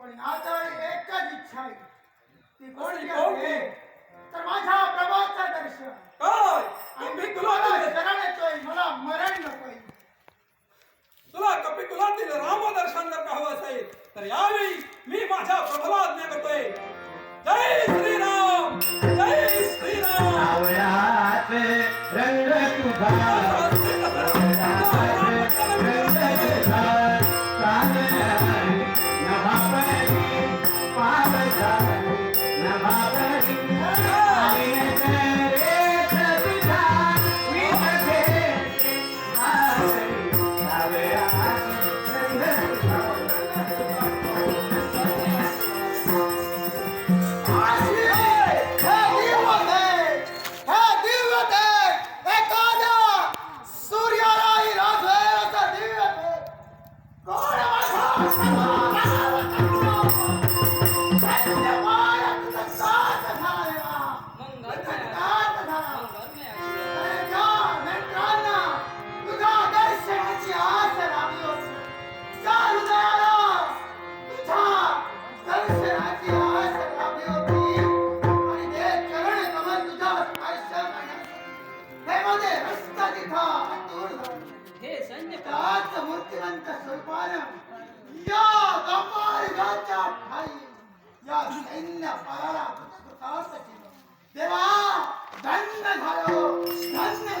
पण आता एकच इच्छा आहे. ती? आहे? तर माझ्या प्रभाचं दर्शन. काय आणि मी तुम्हाला शरण येतोय मला मरण नकोय. तुला कपी कुलातील रामदर्शन जर का हवं असेल तर यावेळी मी माझ्या प्रभूला आज्ञा करतोय. जय श्रीराम! जय श्रीराम! रंग तुझा. हे माझे सैन्य त्याच मूर्तिवंत स्वरूपानं ठाई या सैन्य पाराला पुस्तकात केलं. देवा धन्य झालो धन्य झालो